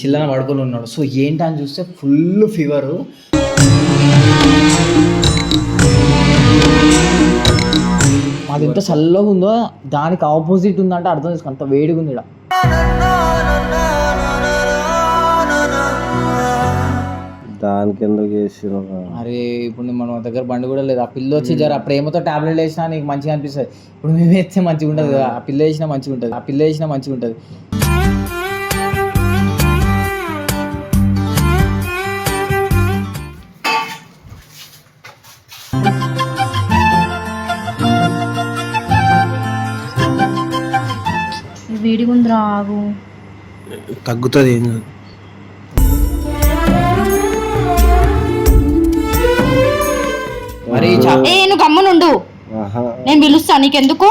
చిల్లన పడుకొని ఉన్నాడు. సో ఏంటని చూస్తే ఫుల్ ఫీవరు. అది ఎంత చల్లగా ఉందో దానికి ఆపోజిట్ ఉందంటే అర్థం చేసుకో అంత వేడిగా ఉంది. దానికి ఎందుకు చేసిన అరే ఇప్పుడు మన దగ్గర బండి కూడా లేదు. ఆ పిల్ల వచ్చి జర ప్రేమతో టాబ్లెట్ వేసినా నీకు మంచిగా అనిపిస్తుంది. ఇప్పుడు మేము వేస్తే మంచిగా ఉంటుంది కదా. ఆ పిల్ల వేసినా మంచిగా ఉంటుంది. ఆ పిల్ల వేసినా మంచిగా ఉంటుంది. వేడిగా ఉందిరా ఆగు. తగ్గుతుంది ఏం కాదు. మరి చా- ఏ నువ్వు గమ్మునుండు. నేను పిలుస్తా నీకెందుకు?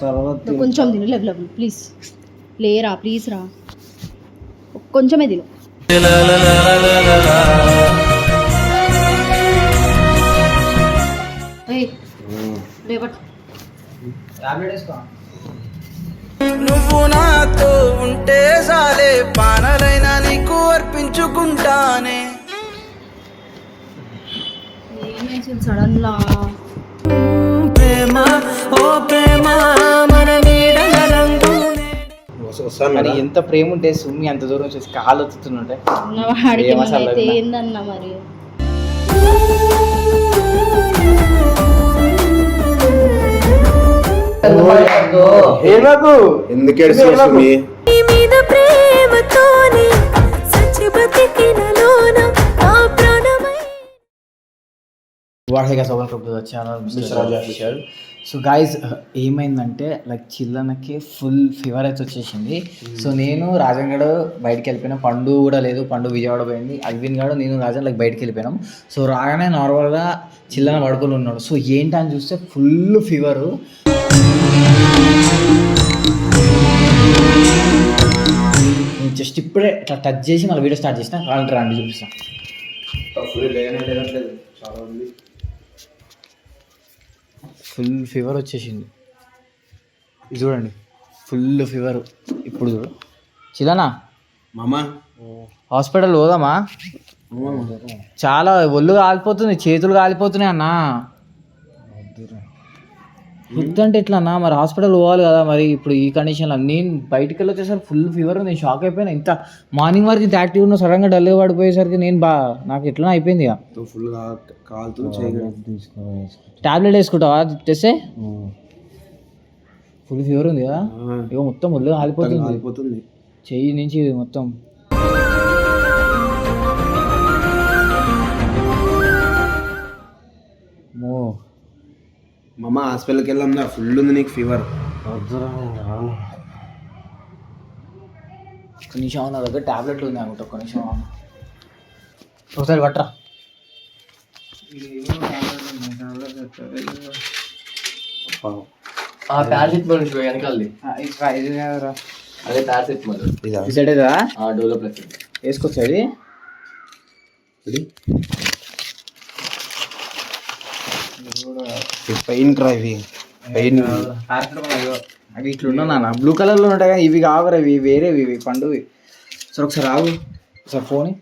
తర్వాత నువ్వు కొంచెం తిను లెవెల్ ప్లీజ్ లేరా ప్లీజ్ రా. కొంచెమే తిను. నువ్వు నాతో ఉంటే సాలే పానలైనా నీకు అర్పించుకుంటానే. ఏమైంది సడన్ లా ప్రేమ ఓ ప్రేమ మన నీడల రంగునే వస్తాను మరి ఎంత ప్రేమ ఉంటే సుమ్మి అంత దూరం చేసి కాలు ఒత్తుతుంటే అన్నా? ఏందన్నా మరి? ఏమకు ఎందుకు ఏడుస్తున్నావు సుమి? మీద ప్రేమతోనే వాడేగా సోబర్ కప్ వచ్చాను సో గాయస్ ఏమైందంటే లైక్ చిల్లనకి ఫుల్ ఫీవర్ అయితే వచ్చేసింది. సో నేను రాజన్ గడు బయటికి వెళ్ళిపోయినా. పండు కూడా లేదు. పండు విజయవాడ పోయింది. అశ్విన్ గడు నేను రాజన్ లైక్ బయటికి వెళ్ళిపోయినాం. సో రాగానే నార్మల్గా చిల్లన పడుకొని ఉన్నాడు. సో ఏంటని చూస్తే ఫుల్ ఫీవరు జస్ట్ ఇప్పుడే ఇట్లా టచ్ చేసి మళ్ళీ వీడియో స్టార్ట్ చేసిన. కావాలంటే రండి చూపిస్తాను ఫుల్ ఫీవర్ వచ్చేసింది. ఇది చూడండి ఫుల్ ఫీవర్. ఇప్పుడు చూడు. చిలనా? మామ? హాస్పిటల్ పోదామా? చాలా ఒళ్ళు కాలిపోతుంది చేతులు కాలిపోతున్నాయి అన్న. ఫుడ్ అంటే ఎట్లా అన్న? మరి హాస్పిటల్ పోవాలి కదా మరి ఇప్పుడు ఈ కండిషన్లో నేను బయటికి వెళ్ళి వచ్చేసరికి ఫుల్ ఫీవర్ నేను షాక్ అయిపోయినా. ఇంత మార్నింగ్ వరకు ఇంత యాక్టివ్ ఉన్న సడన్గా డల్ పడిపోయేసరికి నేను బా నాకు ఎట్లా అయిపోయింది ఇక. ఫుల్ కాలుతూ టాబ్లెట్ వేసుకుంటావా? తెస్తే ఫుల్ ఫీవర్ ఉంది కదా? ఇక మొత్తం ఒళ్ళు కాలిపోతుంది చెయ్యి నుంచి మొత్తం. మామ హాస్పిటల్కి వెళ్ళాం ఫుల్ ఉంది నీకు ఫీవర్ ఒక్క నిమిషం నా దగ్గర టాబ్లెట్లు ఉంది అనుకుంటా ఒక్క నిమిషం. ఒకసారి పట్టరా. ఆ పారాసిటమాల్ నుంచి వెనకాలది. అదే పారాసిటమాల్ ఇదా? డోలో ప్లస్ వేసుకోవచ్చు అది పెయిన్ క్రా ఇవి. పెయిన్. అవి ఇట్లా ఉన్నా నాన్న. బ్లూ కలర్లో ఉంటాయి కదా ఇవి కావరా ఇవి వేరేవి ఇవి పండువి. సరే ఒకసారి ఆగు. ఒకసారి ఫోన్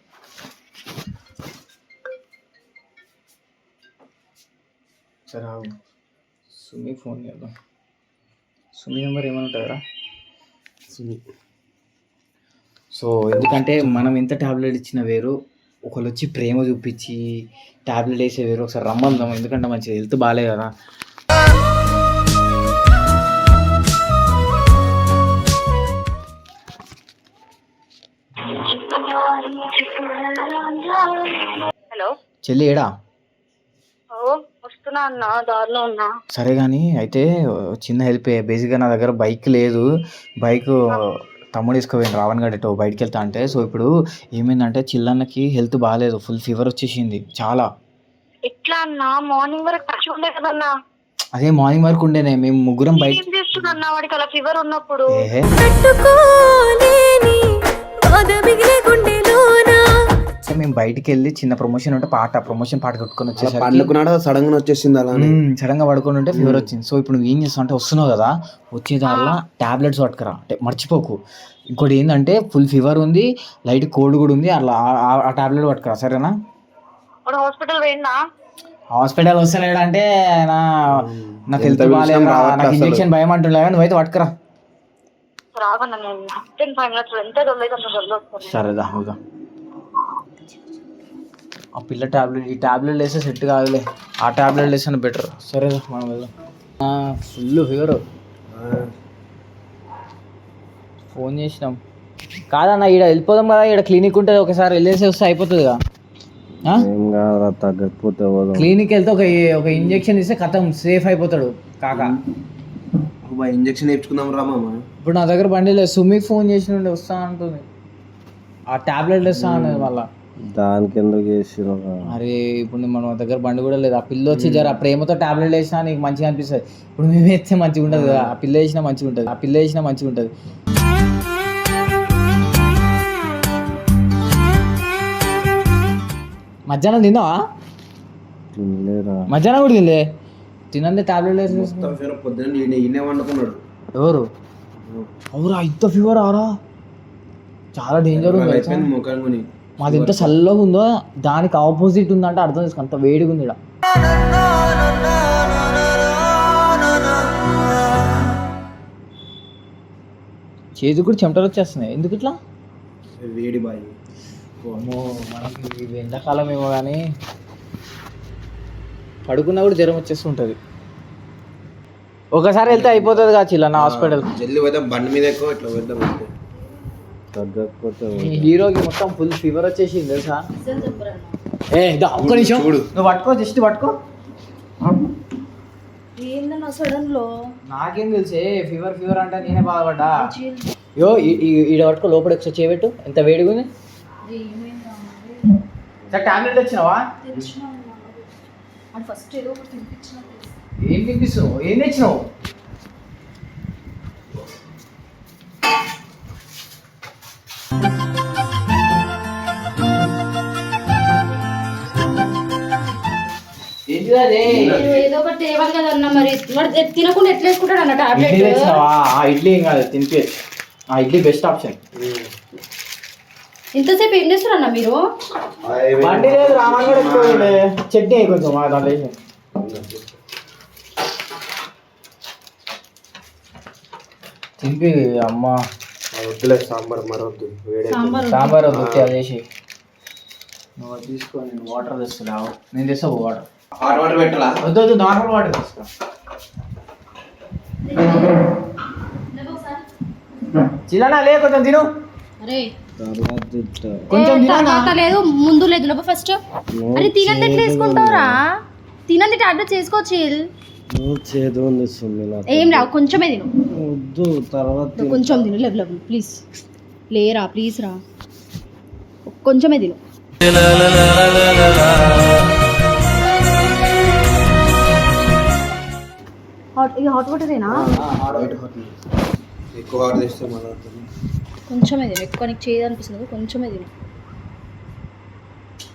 సరే ఆగు. సుమి ఫోన్ చేద్దాం. సుమి నెంబర్ ఏమైనా ఉంటుందా సో ఎందుకంటే మనం ఎంత టాబ్లెట్ ఇచ్చిన వేరు. ఒకళ్ళు వచ్చి ప్రేమ చూపించి టాబ్లెట్ వేసే వేరు ఒకసారి రమ్మందాం ఎందుకంటే మంచి హెల్త్ బాగాలే కదా. హలో చెల్లి ఏడా? వస్తున్నా అన్న దారిలో ఉన్నా. సరే కానీ అయితే చిన్న హెల్ప్ బేసిక్గా నా దగ్గర బైక్ లేదు. బైక్ తమ్ముడు వేసుకోపోయింది రావణ్ గడ్ ఎటో బయటికి వెళ్తా అంటే సో ఇప్పుడు ఏమైందంటే చిల్లన్నకి హెల్త్ బాగాలేదు ఫుల్ ఫీవర్ వచ్చేసింది. చాలా. ఎట్లా అన్నా? మార్నింగ్ వరకు టచ్ ఉండే కదన్నా? అదే మార్నింగ్ వరకు ఉండేనే. మేము ముగ్గురం బయట ఏం చేస్తున్నా వాడికి అలా ఫీవర్ ఉన్నప్పుడు? ఏహే. తట్టుకోలేని బాధ మిగిలే గుండెలోన అంటే మేము బయటికి వెళ్ళి చిన్న ప్రమోషన్ ఉంటే పాట ప్రమోషన్ పాట కొట్టుకొని అలా వచ్చేసరికి పండుకున్నాడు? సడన్గా వచ్చేసింది అలానే. సడన్గా పడుకొని ఉంటే ఫీవర్ వచ్చింది. సో ఇప్పుడు నువ్వు ఏం చేస్తావు అంటే వస్తున్నావు కదా వచ్చే దారిలో టాబ్లెట్స్ పట్టుకురా. అంటే మర్చిపోకు. ఇంకోటి ఏంటంటే ఫుల్ ఫీవర్ ఉంది లైట్ కోల్డ్ కూడా ఉంది అలా ఆ- టాబ్లెట్ పట్టుకురా సరేనా? హాస్పిటల్ పోయిందా? హాస్పిటల్ వస్తలేడంటే నా నాకు హెల్త్ బాగాలేదు రావట్లే నాకు అసలు. ఇంజెక్షన్ భయం అంటుండే కానీ నువ్వైతే పట్టుకురా. రావన్నా నేను టెన్ ఫైవ్ మినిట్స్ ఎంత జల్ది అయితే అంత జల్ది వస్తాను సరేదా అవుదా ఆ పిల్ల టాబ్లెట్ ఈ టాబ్లెట్ వేస్తే సెట్ కాదులే. ఆ టాబ్లెట్ వేస్తే బెటర్ సరేదా మనం వెళ్దాం. ఫుల్ ఫీవర్ ఫోన్ చేసినాం. కాదన్న ఈడ వెళ్ళిపోదాం కదా ఈడ క్లినిక్ ఉంటుంది ఒకసారి వెళ్ళేసి వస్తే అయిపోతుందిగా. ఆ? తగ్గకపోతే క్లినిక్ వెళ్తే ఒక ఒక ఇంజెక్షన్ ఇస్తే కథం సేఫ్ అయిపోతాడు కాక. ఇంజక్షన్ వేయించుకుందాం రా మామ. ఇప్పుడు నా దగ్గర బండి లేదు సుమికి ఫోన్ చేసినుండి వస్తా అంటుంది. ఆ టాబ్లెట్ ఇస్తా అన్నది మళ్ళా. దానికి ఎందుకు చేసిరు అరే ఇప్పుడు మన దగ్గర బండి కూడా లేదు. ఆ పిల్ల వచ్చి జర ఆ ప్రేమతో టాబ్లెట్ వేసినా నీకు మంచిగా అనిపిస్తుంది. ఇప్పుడు మేము వేస్తే మంచిగా ఉంటుంది కదా. ఆ పిల్ల వేసినా మంచిగా ఉంటుంది. ఆ పిల్ల వేసినా మంచిగా ఉంటుంది. మధ్యాహ్నం తిన్నావా? మధ్యాహ్నం కూడా తినలే. తినందే టాబ్లెట్ వేసి పొద్దున్న ఈయనే వండుకున్నాడు. ఎవరు? అవురా ఇంత ఫీవర్ ఆరా? చాలా డేంజర్ ఉంది మాది ఎంత చల్లగా ఉందో దానికి ఆపోజిట్ ఉందంటే అర్థం చేసుకో అంత వేడిగా ఉంది ఈడ. చేతికి కూడా చెమటలు వచ్చేస్తున్నాయి. ఎందుకు ఇట్లా? వేడి బాయ్. మనకి ఇది ఎండాకాలం ఏమో కానీ పడుకున్నా కూడా జ్వరం వచ్చేస్తుంటుంది ఒకసారి వెళ్తే అయిపోతుంది కాచి ఇలా నా హాస్పిటల్. జల్లి పోతే బండి మీద ఎక్కువ ఇట్లా అంతే. తగ్గకపోతే ఈ హీరోకి మొత్తం ఫుల్ ఫీవర్ వచ్చేసింది తెలుసా? ఏ దా, ఒక్క నిమిషం. చూడు. నువ్వు పట్టుకో జస్ట్ పట్టుకో. ఏందన్నా సడన్లో? నాకేం తెలుసే ఫీవర్ ఫీవర్ అంటే నేనే బాధపడ్డా. యో ఈడ పట్టుకో లోపల ఒకసారి చేయబెట్టు. ఎంత వేడిగా ఉంది. సార్ టాబ్లెట్ వచ్చినావా అది ఫస్ట్ ఏదో ఒకటి తినిపించిన ఏం తినిపిస్తున్నావు? ఏం తెచ్చినావు? ఏదో ఒకటి తేవాలి కదా అన్న మరి. వాడు తినకుండా ఎట్లా వేసుకుంటాడు అన్న ఇడ్లీ టాబ్లెట్ తెచ్చినావా? ఆ ఇడ్లీ ఏం కాదు తినిపించచ్చు ఆ ఇడ్లీ బెస్ట్ ఆప్షన్ ఇంతసేపు ఏం చేస్తారు అన్న మీరు? బండి లేదు రామన్ కూడా ఎక్కువ చట్నీ కొంచెం ఆ దాంట్లో వేసి. తినిపి అమ్మ. వద్దులే సాంబార్ మరొద్దు. వేడి సాంబార్ సాంబార్ వద్దు అది చేసి. నువ్వు అది తీసుకో నేను వాటర్ తెస్తున్నావు నేను తెస్తా వాటర్ హాట్ వాటర్ పెట్టాలా? వద్దు వద్దు నార్మల్ వాటర్ తెస్తా చిల్లనా లే కొంచెం తిను. కొంచెం తర్వాత లేదు ముందు లేదు నువ్వు ఫస్ట్ అరే తినంది ఎట్లా వేసుకుంటావురా? తినంది టాబ్లెట్ చేసుకోవచ్చు చేదు ఏం రావు కొంచెమే తిను. వద్దు తర్వాత కొంచెం తిను లేవు లేవు ప్లీజ్ లేరా ప్లీజ్ రా. కొంచెమే తిను. ఇది హాట్ వాటరేనా ఎక్కువ హాట్ తెస్తే. కొంచెమే తిను. ఎక్కువ నీకు చేయదు అనిపిస్తుంది కొంచెమే తిను.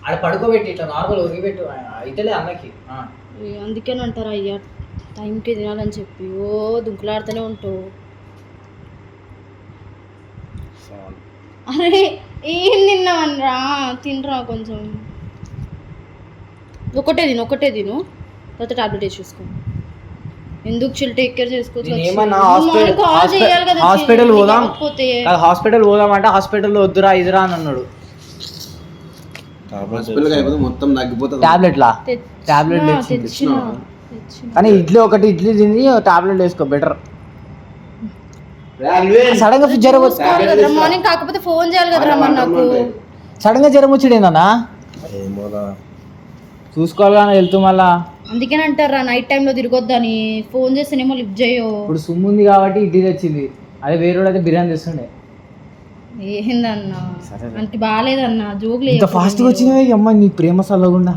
ఆడ పడుకోబెట్టి ఇట్లా నార్మల్ వదిలిపెట్టు అయితేలే అన్నకి. ఆ. ఏ, అందుకేనే అంటారా అయ్యా. టైంకి తినాలని చెప్పి. ఓ దుంకులాడుతూనే ఉంటావు. అరే ఏం తిన్నావనరా? తినరా కొంచెం. ఒకటే తిను ఒకటే తిను. తర్వాత టాబ్లెట్ వేసి చూసుకో. ఎందుకు చిల్ టేక్ కేర్ చేసుకోవచ్చు? కదా. హాస్పిటల్ కదా. పోదాం. కాదు, హాస్పిటల్ పోదాం అంటే హాస్పిటల్లో వద్దురా ఇదిరా అని అన్నాడు. మొత్తం తగ్గిపోతుంది. టాబ్లెట్లా? టాబ్లెట్. కానీ ఇడ్లీ ఒకటి ఇడ్లీ తిని టాబ్లెట్ వేసుకో బెటర్. సడన్గా జ్వరం కదరా, మార్నింగ్ కాకపోతే ఫోన్ చేయాలి మరి నాకు. సడన్గా జ్వరం వచ్చిందన్నా ఏమోరా. చూసుకోవాలి కానీ వెళ్తూ మళ్ళా. అందుకని అంటారా నైట్ టైంలో తిరగొద్దని. ఫోన్ చేస్తేనేమో లిఫ్ట్ చేయో. ఇప్పుడు సుమ్ము ఉంది కాబట్టి ఇడ్లీ తెచ్చింది. అదే వేరే అయితే బిర్యానీ తెస్తుండే. ఏందన్నా? అంటే బాగాలేదన్నా జోకులు ఇంత ఫాస్ట్గా వచ్చినాయి అమ్మ నీ ప్రేమ సల్లగుండా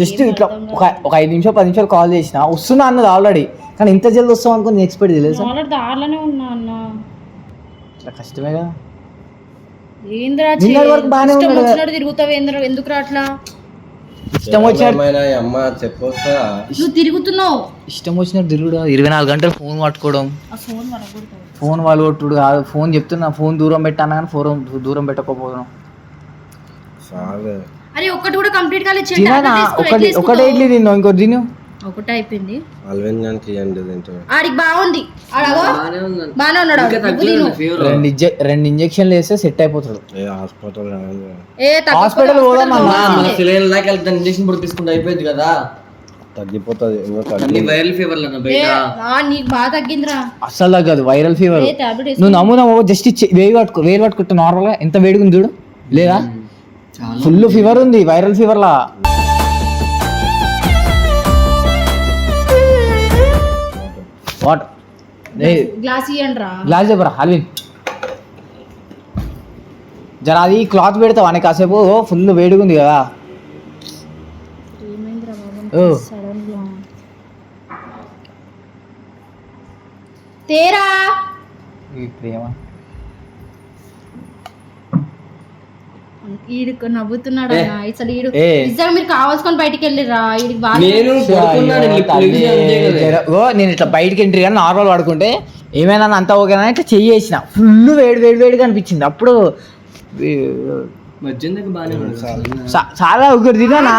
జస్ట్ ఇట్లా ఒక ఒక ఐదు నిమిషాలు పది నిమిషాలు కాల్ చేసిన వస్తున్నా అన్నది ఆల్రెడీ కానీ ఇంత జల్ది వస్తాం అనుకుని ఎక్స్పెక్ట్ తెలియదు సార్. ఆల్రెడీ దారిలోనే ఉన్నా అన్న. ఇట్లా కష్టమే కదా. ఏంద్రా వరకు ఇష్టం ఉన్నాడు కదా. వచ్చినట్టు తిరుగుతావు ఏంద్రా? ఎందుకు అట్లా? ఇష్టం వచ్చినట్టు ఏమైనా ఈ అమ్మ చెప్పొస్తా? నువ్వు తిరుగుతున్నావు. ఇష్టం వచ్చినట్టు తిరుగుడు? ఇరవై నాలుగు గంటలు ఫోన్ పట్టుకోవడం. ఆ ఫోన్ వరగొడతావు ఫోన్ వాళ్ళు కొట్టుడు కాదు. ఫోన్ చెప్తున్నా. ఫోన్ దూరం పెట్టాను కానీ ఫోన్ దూరం పెట్టకపోవడం అరే ఒక్కటి కూడా కంప్లీట్ కాలేదు. తిననా? ఒకటే ఇడ్లీ తిన్నావు. ఇంకోటి తిను. ఒకటే అయిపోయింది. అల్విన్ గానికి ఇవ్వండి తింటాడు ఆడికి బాగుంది. ఆడగో బాగానే ఉన్నాడు. ఫీవర్ రెండు ఇంజె రెండు ఇంజెక్షన్లు వేస్తే సెట్ అయిపోతాడు. ఏ హాస్పిటల్ ఏ హాస్పిటల్ పోదాం అన్న. ఇంజక్షన్ కూడా తీసుకుంటే అయిపోయింది కదా. తగ్గిపోతుంది అన్ని వైరల్ ఆ, నీకు బాగా తగ్గిందిరా. అస్సలు తగ్గదు వైరల్ ఫీవర్. నువ్వు నమ్ముదావు జస్ట్ వేడి పట్టుకో వేడి పట్టుకుంటా నార్మల్గా ఎంత వేడిగా ఉంది చూడు. లేదా? ఫుల్ ఫీవర్ ఉంది వైరల్ ఫీవర్ వాట్? గ్లాస్ చెప్పరా జర అది క్లాత్ పెడతావా అని కాసేపు? ఫుల్ వేడిగా ఉంది కదా. తేరా. ప్రేమ. ఈడు నవ్వుతున్నాడు అన్న అసలు ఈడు. నిజంగా మీరు కావాల్సుకొని బయటికి వెళ్ళిరా ఈడికి నేను ఓ ఇట్లా బయటికి ఎంట్రీ కానీ నార్మల్ పడుకుంటే ఏమైనా అంతా ఓకేనా ఇట్లా చెయ్యేసిన ఫుల్ వేడి వేడి వేడిగా అనిపించింది. అప్పుడు చాలా. ఒకటి తిన్నానా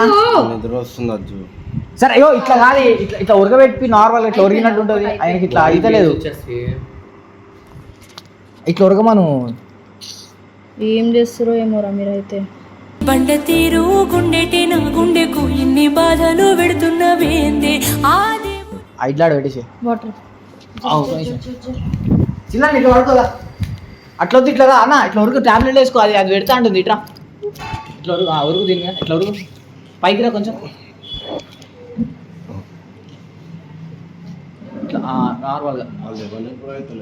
సరే అయ్యో ఇట్లా కాదు ఇట్లా ఇట్లా ఉరగబెట్టి నార్మల్ ఇట్లా ఉరిగినట్టు ఉంటుంది. ఆయనకి ఇట్లా అయితలేదు. వచ్చేసి ఇట్లా ఉరగమను ఏం చేస్తారో ఏమోరా మీరైతే. బండ తీరు గుండెటి నా గుండెకు ఇన్ని బాధలు పెడుతున్నవేందే ఆ దేవుడు ఇట్లా పెట్టేసి. వాటర్. చిన్న ఇట్లా పడుకోదా అట్లా వద్దు ఇట్లా రా, అన్న ఇట్లా ఉరుకు టాబ్లెట్ వేసుకో అది అది పెడతా ఉంటుంది ఇట్లా ఇట్లా ఉరుకు ఆ, ఉరుకు దీని ఇట్లా ఉరుకు. పైకి రా కొంచెం. నార్మల్గా.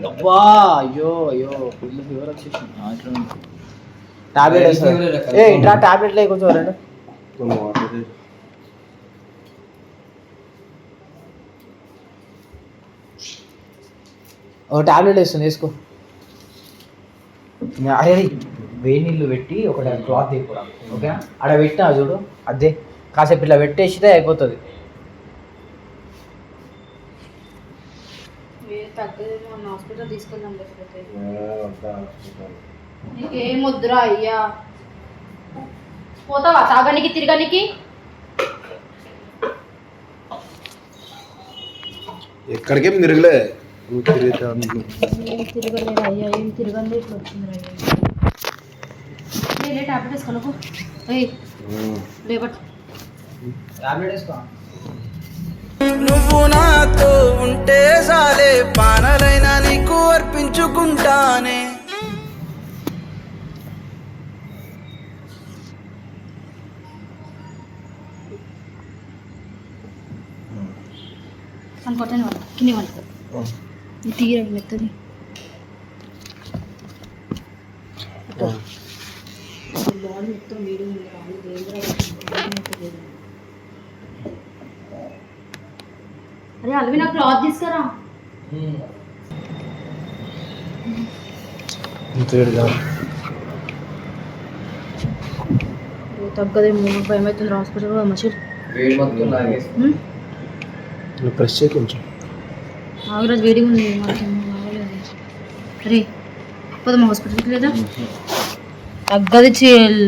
అబ్బా అయ్యో అయ్యో ఫుల్ ఫీవర్ వచ్చేసింది. టాబ్లెట్ ఏ ఇట్లా టాబ్లెట్ లే కొంచెం రెండు. ఓ టాబ్లెట్ వేస్తుంది వేసుకో. అరే, వేడి నీళ్ళు పెట్టి ఒక క్లాత్ తీయకూడా ఓకేనా? అక్కడ పెట్టినా చూడు అదే. కాసేపు ఇట్లా పెట్టేసితే అయిపోతుంది. హాస్పిటల్ తీసుకెళ్దాం లేకపోతే. నీకేం వద్దురా అయ్యా? పోతావా? తాగనికి తిరగనికి? ఎక్కడికేం తిరగలే. ఏం తిరగలేదు అయ్యా? ఏం తిరగండి? ఇట్లా వచ్చింది అయ్యా. టాబ్లెట్ వేసుకోలేకు ఏయ్ లేబట్ టాబ్లెట్ వేసుకో. నువ్వు నాతో ఉంటే చాలే పానలైనా నీకు అర్పించుకుంటానే. అనుకోవటాను వాళ్ళు కింది వాళ్ళు తీరండి మెత్తది బాడీ మొత్తం వేడి ఉంది రాళ్ళు వేడిగా అరే అల్వి నా క్లాత్ తీసుకురా. తగ్గదేమో భయం అవుతుంది హాస్పిటల్ మంచి వేడి మొత్తం లాగేసి ప్రెస్ చేయి కొంచెం. ఆగరాజు వేడిగా ఉంది. అరే పోదామా హాస్పిటల్కి లేదా? తగ్గది చేల్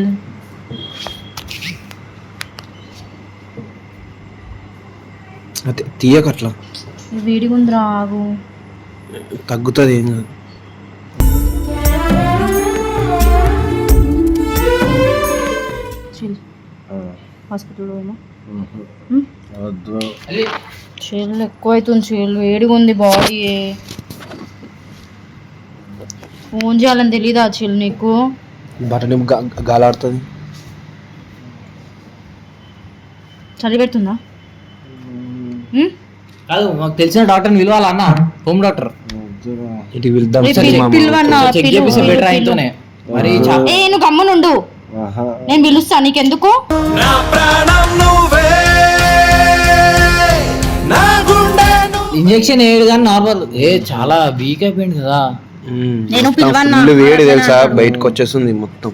అదే తీయకట్లా వేడిగా ఉందిరా ఆగు తగ్గుతుంది ఏం కాదు. హాస్పిటల్ చీళ్ళు ఎక్కువ అవుతుంది చీళ్ళు వేడిగా ఉంది బాడీ ఫోన్ చేయాలని తెలీదా చీల్ నీకు? బటన్ గా- గాలాడుతుంది. చలి పెడుతుందా? కాదు మాకు తెలిసిన డాక్టర్ని పిలవాలా అన్న? హోమ్ డాక్టర్ ఇంటికి వెళ్దాం రేపు పిలు- పిలువన్నా, చెక్ పిలువు, చేపిస్తే బెటర్. అయితేనే. మరి చా- ఏ నువ్వు గమ్మునుండు. నేను పిలుస్తా నీకెందుకు? నా ప్రాణం నువ్వే. నా గుండె ఇంజెక్షన్ వేయడు కానీ నార్మల్. ఏ చాలా వీక్ అయిపోయింది కదా. నేను పిలవన్నా. ఫుల్ వేడి తెలుసా? బయటకు వచ్చేస్తుంది మొత్తం.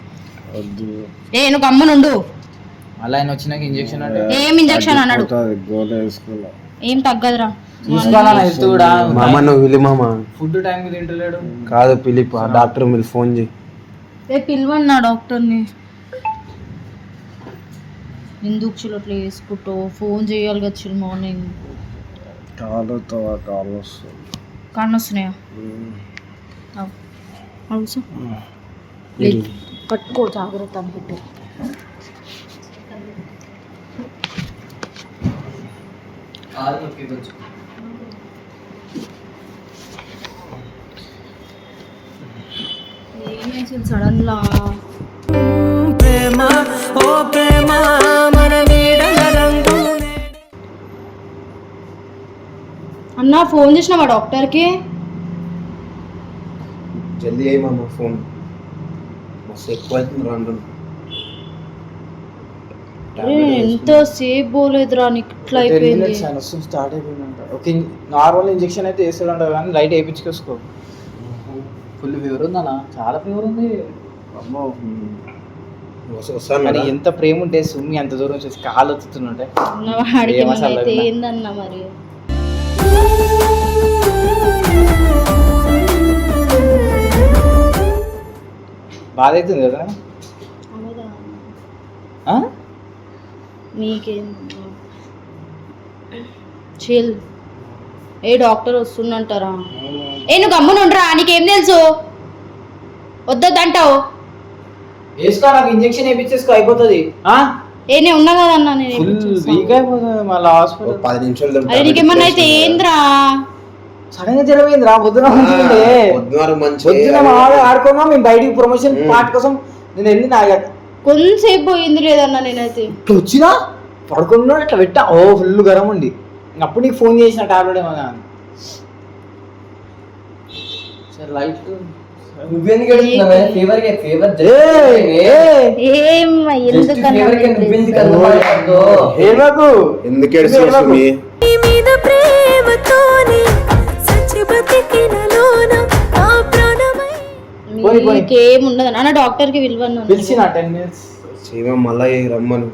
ఏ నువ్వు గమ్మునుండు. మళ్ళీ ఆయన వచ్చినాక ఇంజెక్షన్ అంటే ఏం ఇంజక్షన్ అన్నాడు? గోడ వేసుకోలే ఏం తగ్గదురా. చూసుకోవాలన్న హెల్త్ కూడా. మామ నువ్వు పిలి మామ. ఫుడ్ టైం తింటలేడు. కాదు పిలిప్ డాక్టర్ మీరు ఫోన్ చేయి. రే పిలవన్నా డాక్టర్ని. ఎందుకు చిల్లట్లు వేసుకుంటావు ఫోన్ చేయాలి కదా మార్నింగ్ కాలుతో కాలు వస్తుంది. కన్ను వస్తున్నాయా అవు. అవు సార్. లేదు. పట్టుకో జాగ్రత్త అని కాలు నొప్పి కొంచెం సడన్ లా ప్రేమ ఓ ప్రేమ మన నీడల రంగు అన్నా ఫోన్ చేసినావా డాక్టర్కి? జల్దీ అయ్యి మామ ఫోన్. మస్తు ఎక్కువ అవుతుంది రాను ఎంత సేపు పోలేదురా నీకు ఇట్లా అయిపోయింది. స్టార్ట్ అయిపోయిందంట. ఓకే నార్మల్ ఇంజెక్షన్ అయితే వేస్తాడంట కానీ లైట్ వేయించుకోసుకో. ఫుల్ ఫీవర్ ఉందన్న చాలా ఫీవర్ ఉంది. అమ్మో. మరి ఎంత ప్రేమ ఉంటే సుమ్మి అంత దూరం చూసి కాలు లేదునా? ఏందన్నా మరి? బాధ అవుతుంది కదా? నీకేం చిల్. ఏ డాక్టర్ వస్తుందంటారా? ఏ నువ్వు గమ్మునుండ్రా నీకేం తెలుసు? వద్దొద్దంటావు. వేసుకో నాకు ఇంజెక్షన్ వేయించేసుకో అయిపోతుంది. ఏ నేను ఉన్నా కదన్నా నేను ఫుల్ ఎక్కించేస్తా. వీక్ అయిపోతుంది మళ్ళీ హాస్పిటల్. పది నిమిషాలు అరే నీకేమన్నా అయితే ఏంద్రా? సడన్గా జరిపోయింది రా పొద్దున ఆడుకున్నా మేము బయటికి ప్రమోషన్ పార్ట్ కోసం. నేను వెళ్ళి నాగా కొంతసేపు పోయింది లేదన్నా నేనైతే. ఇట్లా వచ్చినా? పడుకున్నా ఇట్లా పెట్టా. ఓ ఫుల్ గరం ఉండి. అప్పుడు నీకు ఫోన్ చేసిన టాబ్లెట్ ఏమన్నా సరే లైట్ నువ్వెందుకు ఎడుతున్నావే ఫీవర్కి ఫీవర్ ఏం ఎందుకు ఏడుస్తున్నావు పోనీ, పోనీ. మీకేం ఉండదు అన్న డాక్టర్కి విలువను పిలిచిన టెన్ మినిట్స్. సీమ మళ్ళీ రమ్మను.